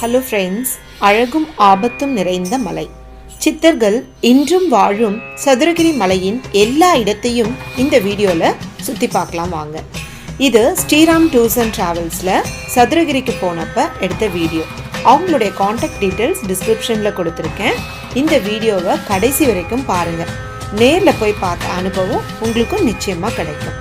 Hello friends அழகும் ஆபத்தும் நிறைந்த மலை. சித்தர்கள் இன்றும் வாழும் சதுரகிரி மலையின் எல்லா இடத்தையும் இந்த வீடியோவில் சுற்றி பார்க்கலாம் வாங்க. இது ஸ்ரீராம் டூர்ஸ் அண்ட் ட்ராவல்ஸில் சதுரகிரிக்கு போனப்ப எடுத்த வீடியோ. அவங்களுடைய காண்டாக்ட் டீட்டெயில்ஸ் டிஸ்கிரிப்ஷனில் கொடுத்துருக்கேன். இந்த வீடியோவை கடைசி வரைக்கும் பாருங்கள் நேரில் போய் பார்த்த அனுபவம் உங்களுக்கும் நிச்சயமாக கிடைக்கும்.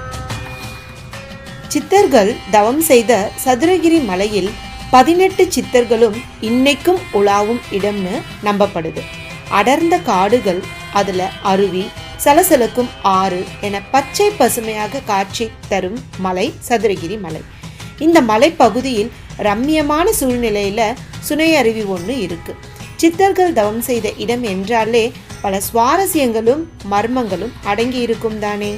சித்தர்கள் தவம் செய்த சதுரகிரி மலையில் பதினெட்டு சித்தர்களும் இன்னைக்கும் உலாவும் இடம்னு நம்பப்படுது. அடர்ந்த காடுகள் அதுல அருவி சலசலக்கும் ஆறு என பச்சை பசுமையாக காட்சி தரும் மலை சதுரகிரி மலை. இந்த மலைப்பகுதியில் ரம்மியமான சூழ்நிலையில சுனை அருவி ஒன்று இருக்கு. சித்தர்கள் தவம் செய்த இடம் என்றாலே பல சுவாரஸ்யங்களும் மர்மங்களும் அடங்கி இருக்கும் தானே.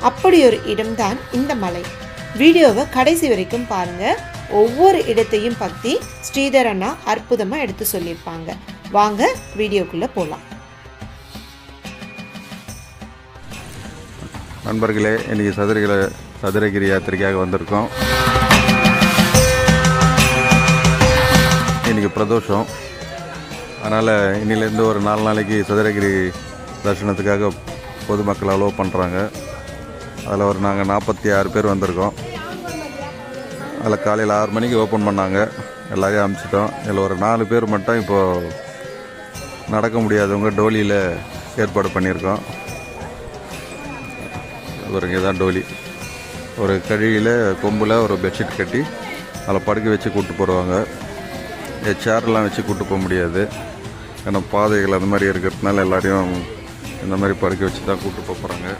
அப்படி ஒரு இடம்தான் இந்த மலை. வீடியோவை கடைசி வரைக்கும் பாருங்கள் ஒவ்வொரு இடத்தையும் பற்றி ஸ்ரீதர் அண்ணா அற்புதமாக எடுத்து சொல்லியிருப்பாங்க. வாங்க வீடியோக்குள்ளே போகலாம் நண்பர்களே இன்றைக்கி சதுரகிரி சதுரகிரி யாத்திரைக்காக வந்திருக்கோம். இன்றைக்கி பிரதோஷம். அதனால் இன்னிலேருந்து ஒரு நாலு நாளைக்கு சதுரகிரி தரிசனத்துக்காக பொதுமக்கள் அலோவ் பண்ணுறாங்க அதில் ஒரு நாங்கள் நாற்பத்தி ஆறு பேர் வந்திருக்கோம். அதில் காலையில் ஆறு மணிக்கு ஓப்பன் பண்ணாங்க. எல்லாரையும் அனுப்பிச்சிட்டோம். இதில் ஒரு நாலு பேர் மட்டும் இப்போது நடக்க முடியாதவங்க டோலியில் ஏற்பாடு பண்ணியிருக்கோம். இவருங்க தான் டோலி. ஒரு கழியில் கொம்பில் ஒரு பெட்ஷீட் கட்டி அதில் படுக்க வச்சு கூப்பிட்டு போடுவாங்க. சேர்லாம் வச்சு கூப்பிட்டு போக முடியாது. ஏன்னா பாதைகள் அந்த மாதிரி இருக்கிறதுனால எல்லாரையும் இந்த மாதிரி படுக்க வச்சு தான் கூப்பிட்டு போகிறாங்க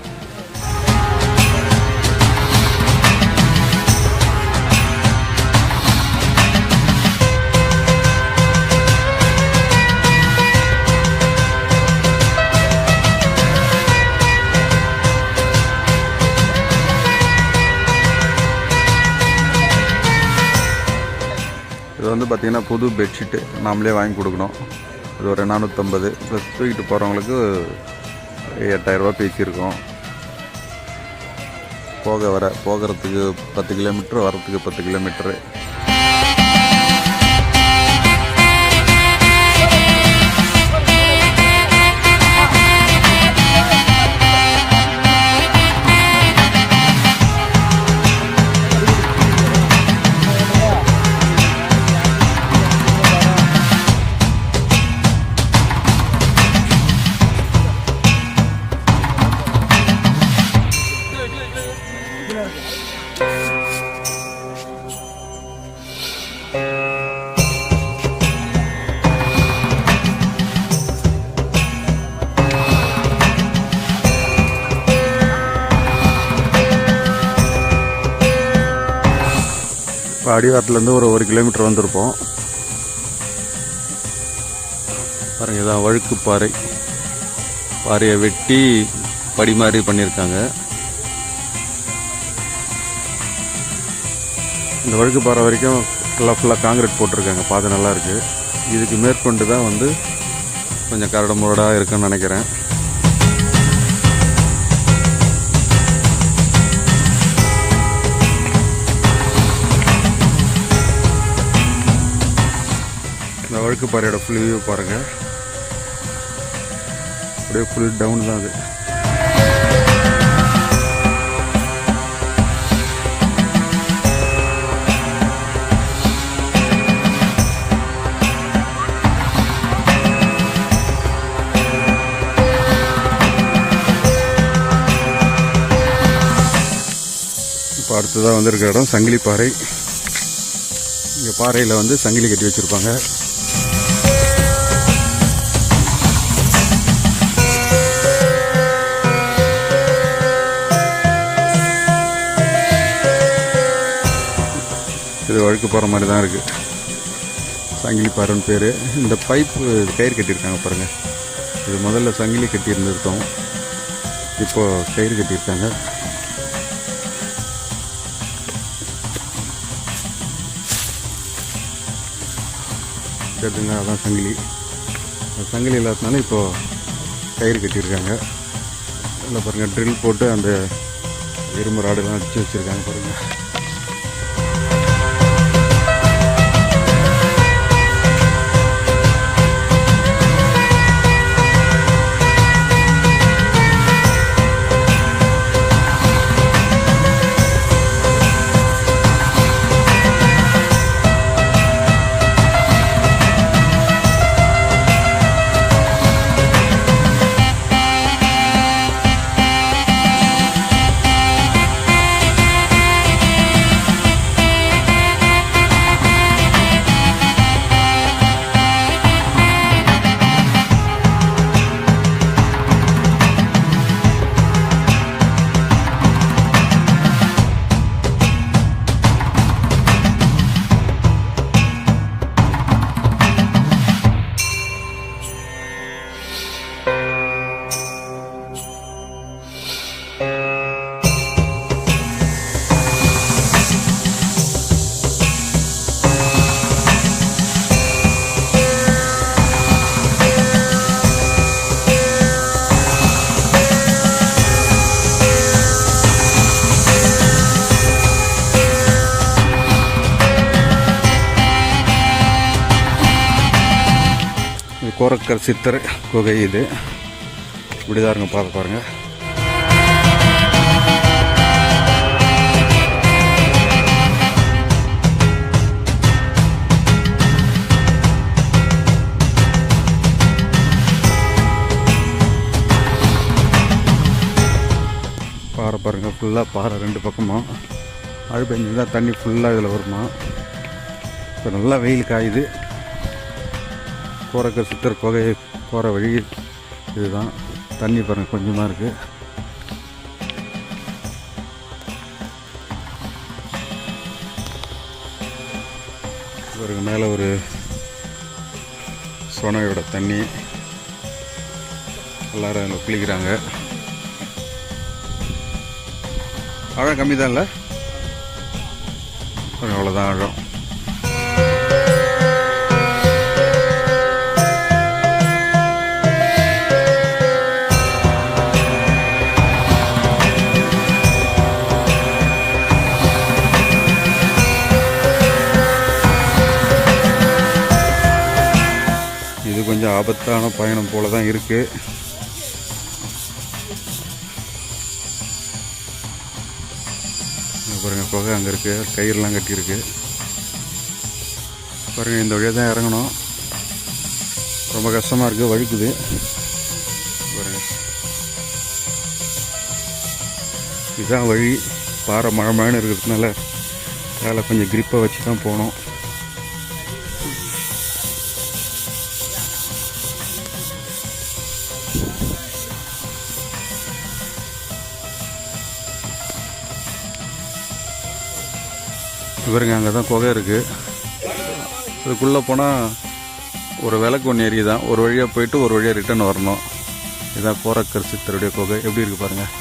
இது வந்து பார்த்திங்கன்னா புது பெட்ஷீட்டு நாமளே வாங்கி கொடுக்கணும். இது ஒரு நானூற்றம்பது ப்ளஸ் தூக்கிட்டு போகிறவங்களுக்கு எட்டாயிரரூபா பேசியிருக்கோம். போக வர போகிறதுக்கு பத்து கிலோமீட்ரு வரத்துக்கு பத்து கிலோமீட்ரு இப்போ அடிவாரத்துலேருந்து ஒரு ஒரு கிலோமீட்டர் வந்திருப்போம். பாருங்கள் இதான் வழுக்கு பாறை. பாறையை வெட்டி படி மாதிரி பண்ணியிருக்காங்க. இந்த வழுக்கு பாறை வரைக்கும் ஃபுல்லாக ஃபுல்லாக காங்கிரீட் போட்டிருக்காங்க. பார்த்து நல்லா இருக்குது இதுக்கு மேற்கொண்டு தான் வந்து கொஞ்சம் கரடு முரடாக இருக்குன்னு நினைக்கிறேன். இந்த பாறையோட ஃபுல் வியூ பாருங்கள் அப்படியே ஃபுல் டவுன் தான் அது. இப்போ அடுத்ததாக வந்திருக்க இடம் சங்கிலி பாறை. இங்கே பாறையில் வந்து சங்கிலி கட்டி வச்சுருப்பாங்க. வழுக்கு போகிற மாதிரி தான் இருக்குது சங்கிலி பாருன்னு பேர். இந்த பைப்பு கயிறு கட்டியிருக்காங்க பாருங்கள் இது முதல்ல சங்கிலி கட்டியிருந்துருக்கோம். இப்போது கயிறு கட்டியிருக்காங்க. கேட்டுங்க அதான் சங்கிலி. சங்கிலி இல்லாததுனால இப்போது கயிறு கட்டியிருக்காங்க. இல்லை பாருங்கள் ட்ரில் போட்டு அந்த இரும்பு ராடெல்லாம் அடித்து வச்சுருக்காங்க பாருங்கள் கோரக்கர் சித்தர் குகை இது. இப்படிதான் இருங்க பார்க்க பாருங்க. பாறை பாருங்க ஃபுல்லாக பாறை ரெண்டு பக்கமும். மழை பெஞ்சிருந்தால் தான் தண்ணி ஃபுல்லாக இதில் வருமா? இப்போ நல்லா வெயில் காயுது. கோரக்க சித்தர் குகை போகிற வழி இதுதான். தண்ணி பாருங்க கொஞ்சமாக இருக்குது இவருக்கு மேலே ஒரு சோனையோட தண்ணி. எல்லாரும் அதில் குளிக்கிறாங்க. ஆழம் கம்மி தான் இல்லை அவ்வளோதான் ஆழம். ஆபத்தான பயணம் போல தான் இருக்குது இங்க பாருங்க குகை அங்கே இருக்கு. கயிறுலாம் கட்டியிருக்கு. பாருங்க இந்த வழியாக தான் இறங்கணும். ரொம்ப கஷ்டமாக இருக்குது வழுக்குது பாருங்க. இதுதான் வழி. பாறை மழை மழைன்னு இருக்கிறதுனால வேலை கொஞ்சம் கிரிப்பை வச்சு தான் போகணும். இவருங்க அங்கே தான் குகை இருக்குது அதுக்குள்ளே போனால் ஒரு விளக்கு ஒன்று ஏறி தான் ஒரு வழியாக போயிட்டு ஒரு வழியாக ரிட்டர்ன் வரணும். இதான் கோரக்கர் சித்தருடைய குகை. எப்படி இருக்குது பாருங்கள்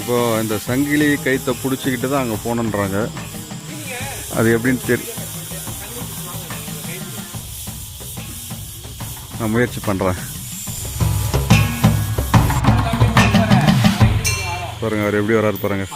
இப்போ இந்த சங்கிலி கைத்தை பிடிச்சிக்கிட்டு தான் அங்கே போகணுன்றாங்க. அது எப்படின்னு தெரி நான் முயற்சி பண்ணுறேன் பாருங்க அவர் எப்படி வராரு பாருங்க.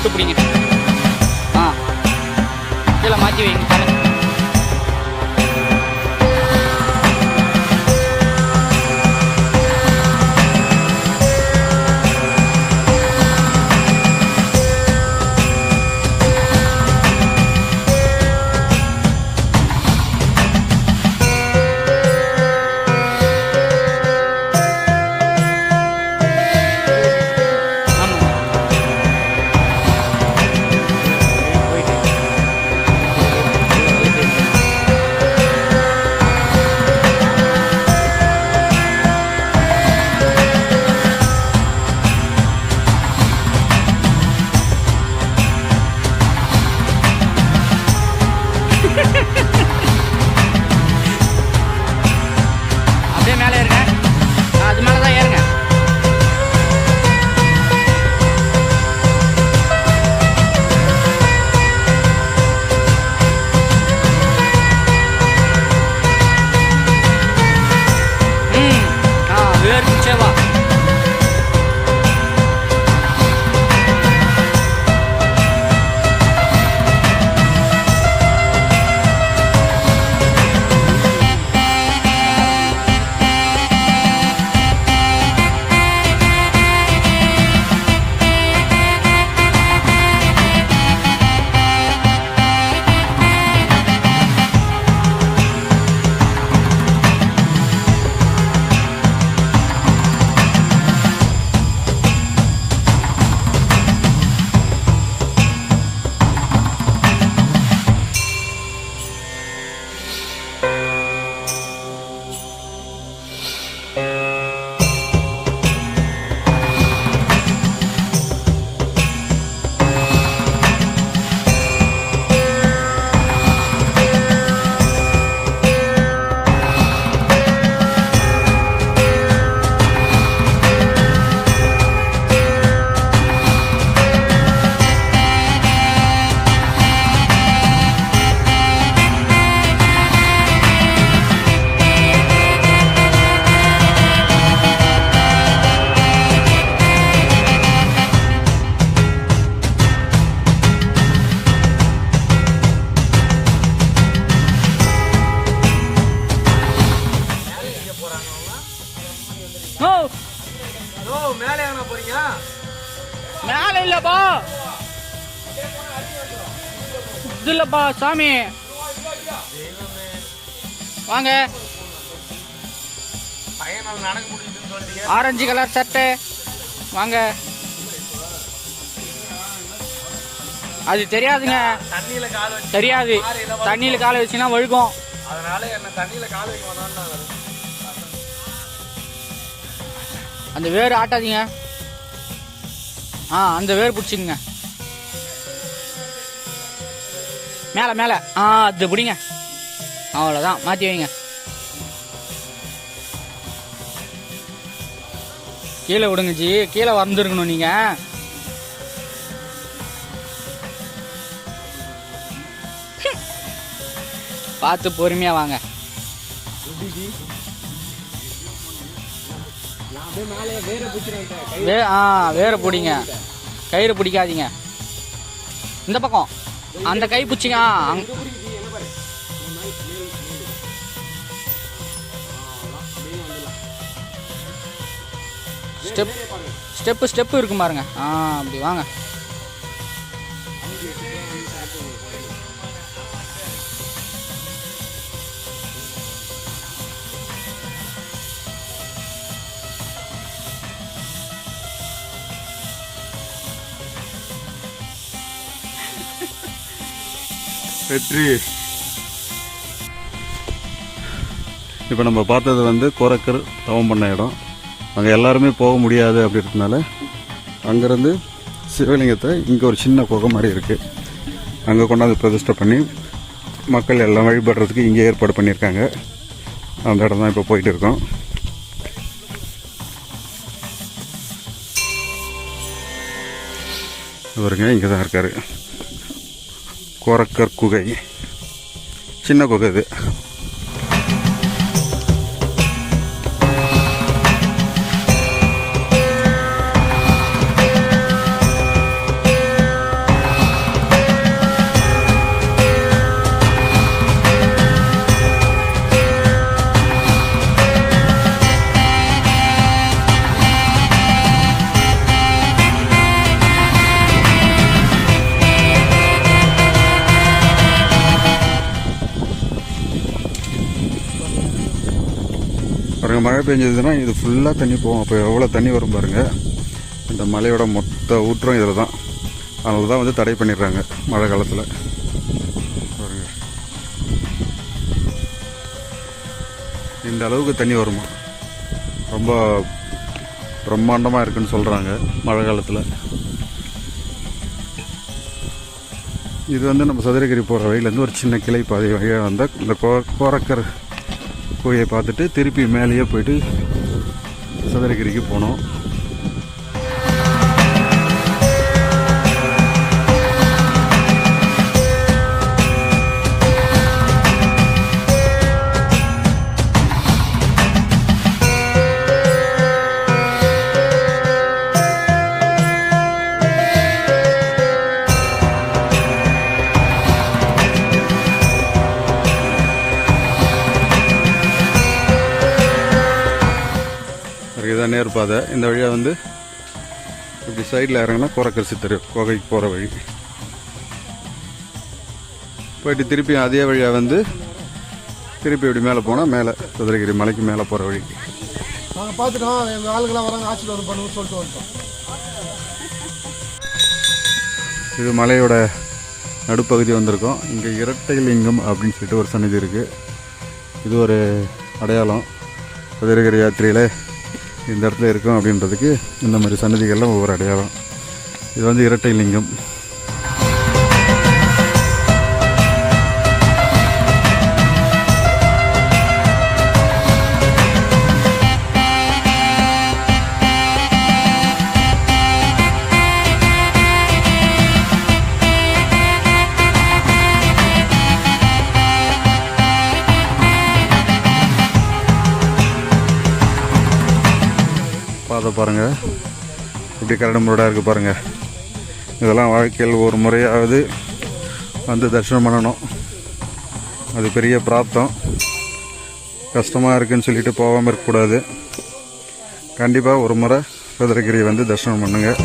நல்லா கை விட்டு பிடிங்க சாமி. வாங்க. ஆரஞ்சு கலர் சட்டை. வாங்க. அது தெரியாதுங்க. தண்ணியில கால் தெரியாது. தண்ணியில காலை வச்சுன்னா வழுக்கும். அதனால என்ன தண்ணியில கால் வைக்க அந்த வேர் ஆட்டாதீங்க. ஆ அந்த வேர் பிடிச்சிங்க மேலே மேலே. ஆ அது பிடிங்க. அவ்வளோதான் மாற்றி வைங்க. கீழே விடுங்க ஜி கீழே வந்துருக்கணும் நீங்கள் பார்த்து பொறுமையாக வாங்க. வே ஆ வேற பிடிங்க. கயிறு பிடிக்காதீங்க. இந்த பக்கம். அந்த கை பிடிச்சிங்க. ஸ்டெப் ஸ்டெப்பு ஸ்டெப்பு இருக்கும் பாருங்க. ஆ அப்படி வாங்க. வெற்றி. இப்போ நம்ம பார்த்தது வந்து கோரக்கர் தவம் பண்ண இடம். அங்கே எல்லாருமே போக முடியாது அப்படின்றதுனால அங்கேருந்து சிவலிங்கத்தை இங்கே ஒரு சின்ன குகை மாதிரி இருக்குது அங்கே கொண்டாந்து பிரதிஷ்டை பண்ணி மக்கள் எல்லாம் வழிபடுறதுக்கு இங்கே ஏற்பாடு பண்ணியிருக்காங்க. அந்த இடம் தான் இப்போ போயிட்டு இருக்கோம். இவருங்க இங்கே தான் இருக்காரு. கோரக்கர் குகை. சின்ன குகை இது பெஞ்சதுன்னா இது ஃபுல்லாக தண்ணி போகும். அப்போ எவ்வளோ தண்ணி வரும் பாருங்கள் இந்த மலையோட மொத்த ஊற்றம் இதில் தான் அதனால தான் வந்து தடை பண்ணிடுறாங்க மழை காலத்தில். பாருங்க. இந்த அளவுக்கு தண்ணி வருமா? ரொம்ப பிரம்மாண்டமாக இருக்குன்னு சொல்கிறாங்க மழை காலத்தில். இது வந்து நம்ம சதுரகிரி போகிற வழியிலேருந்து ஒரு சின்ன கிளை பாதை வழியாக வந்தால் இந்த கோ கோரக்கர் கோயிலை பார்த்துட்டு திருப்பி மேலேயே போயிட்டு சதுரகிரிக்கு போனோம். நேர் பாதை. இந்த வழியாக வந்து இப்படி சைடில் இறங்கினா கோரக்கர் சித்தர் கோகைக்கு போகிற வழி. போயிட்டு திருப்பி அதே வழியாக வந்து திருப்பி இப்படி மேலே போனால் மேலே சதுரகிரி மலைக்கு மேலே போகிற வழி. நாங்கள் பார்த்துட்டோம் எங்கள் ஆளுங்கெல்லாம் வராங்க. ஆசீர்வாதம் பண்ணுவோம் சொல்லிட்டு வந்துட்டோம். இது மலையோட நடுப்பகுதி வந்திருக்கோம். இங்கே இரட்டை லிங்கம் அப்படின்னு சொல்லிட்டு ஒரு சன்னதி இருக்குது இது ஒரு அடையாளம். சதுரகிரி யாத்திரையில் இந்த இடத்துல இருக்கும் அப்படின்றதுக்கு இந்த மாதிரி சன்னதிகள்லாம் ஒவ்வொரு அடையாளம். இது வந்து இரட்டை லிங்கம். அதை பாருங்கள் இப்படி கரடு முரடாக இருக்குது பாருங்கள் இதெல்லாம் வாழ்க்கையில் ஒரு முறையாவது வந்து தரிசனம் பண்ணணும். அது பெரிய பிராப்தம். கஷ்டமாக இருக்குன்னு சொல்லிட்டு போகாமல் இருக்கக்கூடாது. கண்டிப்பாக ஒரு முறை சதுரகிரி வந்து தரிசனம் பண்ணுங்கள்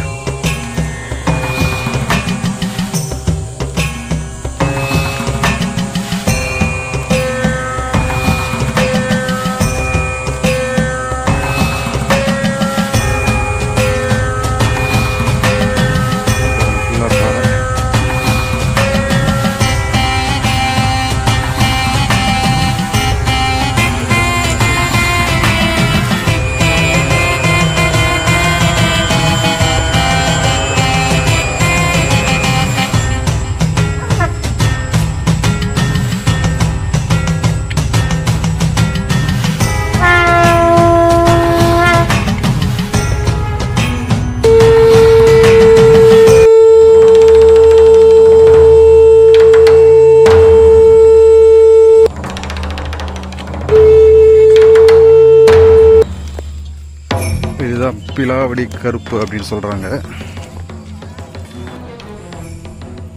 பிலாவடி கருப்பு அப்படின்னு சொல்கிறாங்க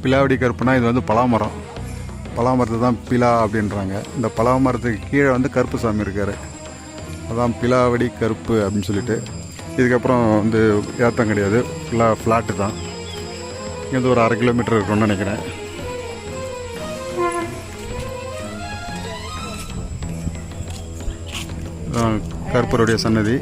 பிலாவடி கருப்புனா இது வந்து பலாமரம். பலாமரத்தை தான் பிலா அப்படின்றாங்க. இந்த பலாமரத்துக்கு கீழே வந்து கருப்பு சாமி இருக்கார். அதான் பிலாவடி கருப்பு அப்படின்னு சொல்லிட்டு. இதுக்கப்புறம் வந்து ஏத்தம் கிடையாது. ஃபுல்லாக ஃப்ளாட்டு தான். இங்கேருந்து ஒரு அரை கிலோமீட்டர் இருக்கும்னு நினைக்கிறேன். கருப்பருடைய சன்னதி.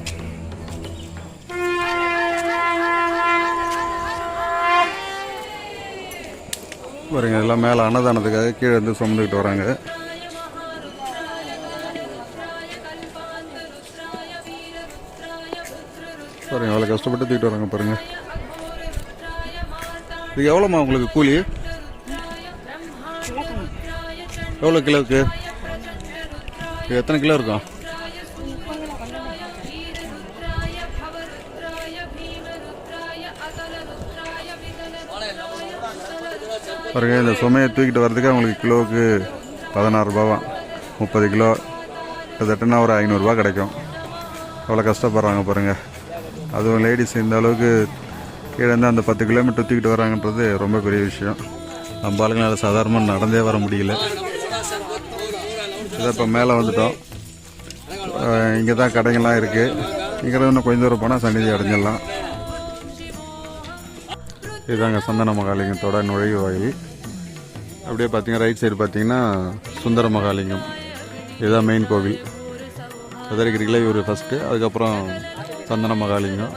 பாருங்க எல்லாம் மேலே அன்னதானத்துக்காக கீழே இருந்து சுமந்துக்கிட்டு வராங்க. பாருங்க எவ்வளோ கஷ்டப்பட்டு தூக்கிட்டு வராங்க பாருங்க. இது எவ்வளோம்மா உங்களுக்கு கூலி? எவ்வளோ கிலோவுக்கு? இது எத்தனை கிலோ இருக்கும்? பாருங்க இந்த சுமையை தூக்கிட்டு வர்றதுக்கு அவங்களுக்கு கிலோவுக்கு பதினாறு ரூபாவா? முப்பது கிலோ. கிட்டத்தட்டனா ஒரு ஐநூறுரூவா கிடைக்கும். அவ்வளோ கஷ்டப்படுறாங்க பாருங்கள் அதுவும் லேடிஸ் இந்த அளவுக்கு கீழே இருந்து அந்த பத்து கிலோமீட்டர் தூக்கிட்டு வராங்கன்றது ரொம்ப பெரிய விஷயம். நம்ம ஆளுங்களால் சாதாரணமாக நடந்தே வர முடியல. இதை இப்போ மேலே வந்துட்டோம். இங்கே தான் கடைங்கள்லாம் இருக்குது இங்கே இன்னும் கொஞ்சம் தூரம் போனால் சன்னிதி அடைஞ்சிடலாம். இதுதாங்க சந்தன மகாலிங்கத்தோட நுழைவாயில் அப்படியே பார்த்தீங்கன்னா ரைட் சைடு பார்த்தீங்கன்னா சுந்தர மகாலிங்கம். இதுதான் மெயின் கோவில். சதுரகிரியில் இவர் ஃபஸ்ட்டு அதுக்கப்புறம் சந்தன மகாலிங்கம்.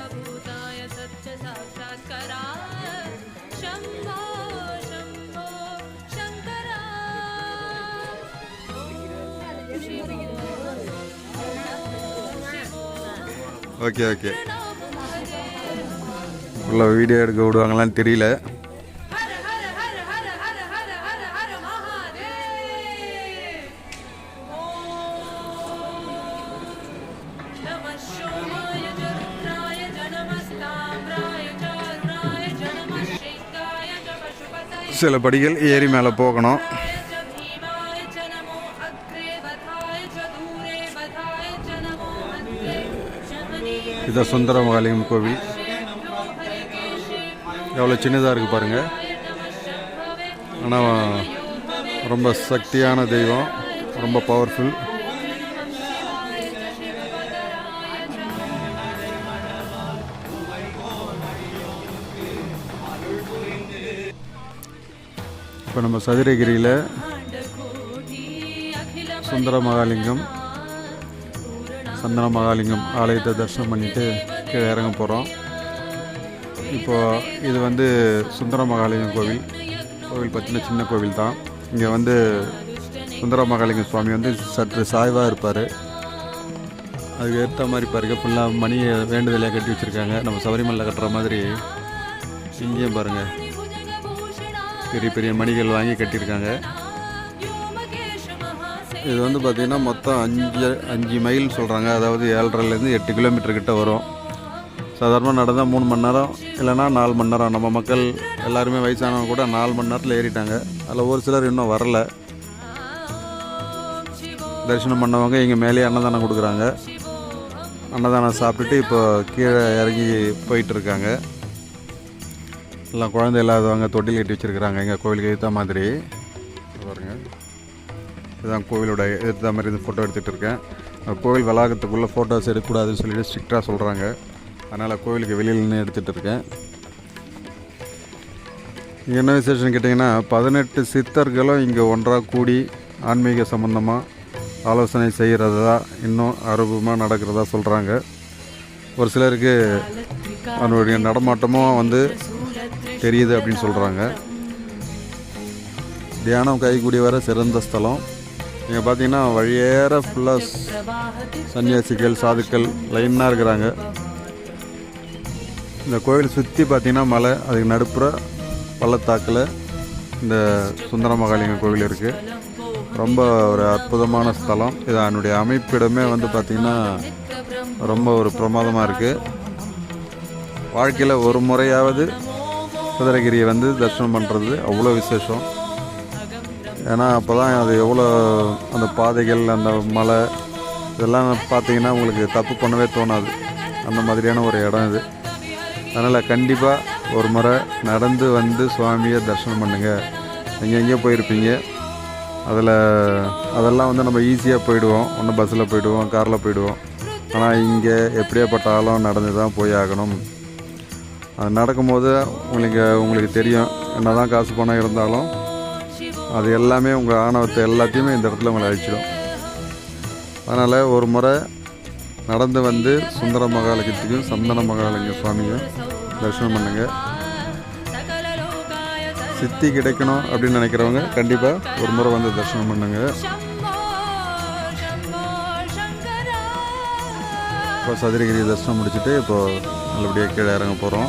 ஓகே ஓகே உள்ள வீடியோ எடுக்க விடுவாங்களான்னு தெரியல. சில படிகள் ஏறி மேலே போகணும். இதான் சுந்தரமகாலியம் கோவில். எவ்வளோ சின்னதாக இருக்குது பாருங்கள் ஆனால் ரொம்ப சக்தியான தெய்வம். ரொம்ப பவர்ஃபுல் இப்போ நம்ம சதுரகிரியில் சுந்தர மகாலிங்கம் சந்தன மகாலிங்கம் ஆலயத்தை தரிசனம் பண்ணிட்டு கீழே இறங்க போகிறோம் இப்போ இது வந்து சுந்தர மகாலிங்கம் கோவில். கோவில் பற்றின சின்ன கோவில் தான். இங்கே வந்து சுந்தர மகாலிங்க சுவாமி வந்து சற்று சாய்வாக இருப்பார். அதுக்கு ஏற்ற மாதிரி பாருங்க ஃபுல்லாக மணியை வேண்டுதலையாக கட்டி வச்சுருக்காங்க. நம்ம சபரிமலை கட்டுற மாதிரி இங்கேயும் பாருங்கள் பெரிய பெரிய மணிகள் வாங்கி கட்டியிருக்காங்க. இது வந்து பார்த்திங்கன்னா மொத்தம் அஞ்சு அஞ்சு மைல் சொல்கிறாங்க அதாவது ஏழரைலேருந்து எட்டு கிலோமீட்டர் கிட்ட வரும். சாதாரணமாக நடந்தால் மூணு மணி நேரம் இல்லைன்னா நாலு மணி நேரம். நம்ம மக்கள் எல்லாருமே வயசானவங்க கூட நாலு மணி நேரத்தில் ஏறிட்டாங்க. அதில் ஒரு சிலர் இன்னும் வரல. தரிசனம் பண்ணவங்க இங்கே மேலேயே அன்னதானம் கொடுக்குறாங்க. அன்னதானம் சாப்பிட்டுட்டு இப்போ கீழே இறங்கி போயிட்டு இருக்காங்க எல்லாம் குழந்தை இல்லாதவங்க தொட்டில் கட்டி வச்சுருக்குறாங்க. எங்கள் கோவிலுக்கு ஏற்ற மாதிரி. பாருங்கள் பாருங்க. இதுதான் கோவிலோட ஏற்ற மாதிரி இந்த ஃபோட்டோ எடுத்துகிட்டு இருக்கேன். கோவில் வளாகத்துக்குள்ளே ஃபோட்டோஸ் எடுக்கக்கூடாதுன்னு சொல்லிட்டு ஸ்ட்ரிக்டாக சொல்கிறாங்க அதனால் கோவிலுக்கு வெளியில் நின்று எடுத்துகிட்டு இருக்கேன். இங்கே என்ன விசேஷம் கேட்டிங்கன்னா பதினெட்டு சித்தர்களும் இங்கே ஒன்றாக கூடி ஆன்மீக சம்மந்தமாக ஆலோசனை செய்கிறதா இன்னும் அருபமாக நடக்கிறதா சொல்கிறாங்க ஒரு சிலருக்கு அதனுடைய நடமாட்டமும் வந்து தெரியுது அப்படின்னு சொல்கிறாங்க தியானம் கைகூடி வர சிறந்த ஸ்தலம். இங்கே பார்த்தீங்கன்னா வழியேற ஃபுல்லாக சன்னியாசிகள் சாதுக்கள் லைனாக இருக்கிறாங்க. இந்த கோயிலை சுற்றி பார்த்திங்கன்னா மலை அதுக்கு நடுப்புற பள்ளத்தாக்கில் இந்த சுந்தர மகாலிங்க கோவில் இருக்குது ரொம்ப ஒரு அற்புதமான ஸ்தலம். இது அதனுடைய அமைப்பிடமே வந்து பார்த்திங்கன்னா ரொம்ப ஒரு பிரமாதமாக இருக்குது வாழ்க்கையில் ஒரு முறையாவது குதிரகிரியை வந்து தரிசனம் பண்ணுறது அவ்வளோ விசேஷம். ஏன்னா அப்போ தான் அது எவ்வளோ அந்த பாதைகள் அந்த மலை இதெல்லாம் பார்த்தீங்கன்னா உங்களுக்கு தப்பு பண்ணவே தோணாது. அந்த மாதிரியான ஒரு இடம் இது. அதனால் கண்டிப்பாக ஒரு முறை நடந்து வந்து சுவாமியை தரிசனம் பண்ணுங்கள் நீங்கள் எங்கேயோ போயிருப்பீங்க. அதில் அதெல்லாம் வந்து நம்ம ஈஸியாக போயிடுவோம். ஒன்று பஸ்ஸில் போயிடுவோம் காரில் போயிடுவோம். ஆனால் இங்கே எப்படியாப்பட்டாலும் நடந்து தான் போய் ஆகணும். அது நடக்கும்போது உங்களுக்கு உங்களுக்கு தெரியும். என்ன தான் காசு பணம் இருந்தாலும் அது எல்லாமே உங்கள் ஆணவத்தை எல்லாத்தையுமே இந்த இடத்துல உங்களை அழிச்சிடும். அதனால் ஒரு முறை நடந்து வந்து சுந்தர மகாலிங்கத்தையும் சந்தன மகாலிங்க சுவாமியும் தரிசனம் பண்ணுங்க. சித்தி கிடைக்கணும் அப்படின்னு நினைக்கிறவங்க கண்டிப்பாக ஒரு முறை வந்து தரிசனம் பண்ணுங்கள் இப்போ சதுரகிரி தரிசனம் முடிச்சுட்டு இப்போது நல்லபடியாக கீழே இறங்க போகிறோம்